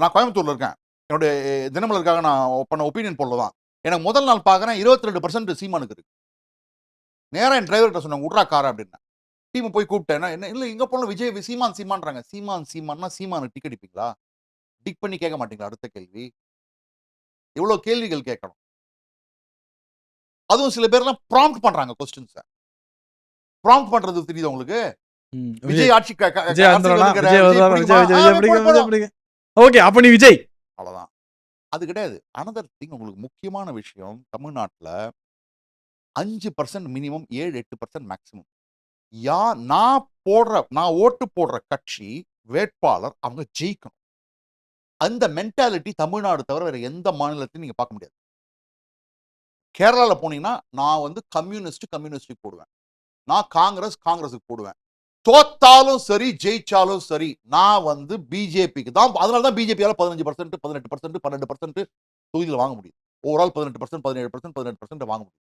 நான் கோயம்புத்தூர்ல இருக்கேன். என்னுடைய தினமலருக்காக நான் பண்ண ஒப்பீனியன் போல தான் எனக்கு முதல் நாள் பார்க்குறேன் இருபத்தி ரெண்டு பர்சன்ட் சீமானுக்கு இருக்கு. நேரா என் டிரைவர்கிட்ட சொன்னேன் விட்றா கார் அப்படின்னா டீம் போய் கூப்பிட்டேன் என்ன இல்லை இங்கே போன விஜய் சீமான் சீமான்றாங்க. சீமான் சீமான்னா சீமானுக்கு டிக்கெட் அடிப்பீங்களா டிக் பண்ணி கேட்க மாட்டீங்களா? அடுத்த கேள்வி. எவ்வளோ கேள்விகள் கேட்கணும். அதுவும் சில பேர்லாம் ப்ராம்ப்ட் பண்றாங்க கொஸ்டின்ஸை ப்ராம்ப்ட் பண்றது தெரியுது உங்களுக்கு? விஜய் ஆட்சி விஜய் ஓகே அப்ப நீ விஜய். அவ்வளவுதான். அது கிடையாது. அனதர் திங் உங்களுக்கு முக்கியமான விஷயம் தமிழ்நாட்டில் அஞ்சு பர்சன்ட் மினிமம் ஏழு எட்டு பர்சன்ட் மேக்சிமம் யா நான் போடுற நான் ஓட்டு போடுற கட்சி வேட்பாளர் அவங்க ஜெயிக்கணும். அந்த மென்டாலிட்டி தமிழ்நாடு தவிர வேற எந்த மாநிலத்தையும் நீங்க பார்க்க முடியாது. கேரளாவில் போனீங்கன்னா நான் வந்து கம்யூனிஸ்ட் கம்யூனிஸ்டுக்கு போடுவேன். நான் காங்கிரஸ் காங்கிரஸுக்கு போடுவேன். தோத்தாலும் சரி ஜெயிச்சாலும் சரி நான் வந்து பிஜேபிக்கு தான் அதனால தான் பிஜேபியால் பதினஞ்சு பர்சன்ட் பதினெட்டு பர்சன்ட் பன்னெண்டு பர்சன்ட் தொகுதியில் வாங்க முடியும். ஓவரால் பதினெட்டு பர்சன்ட் பதினேழு பர்சன்ட் பதினெட்டு பர்சன்ட் வாங்க முடியும்.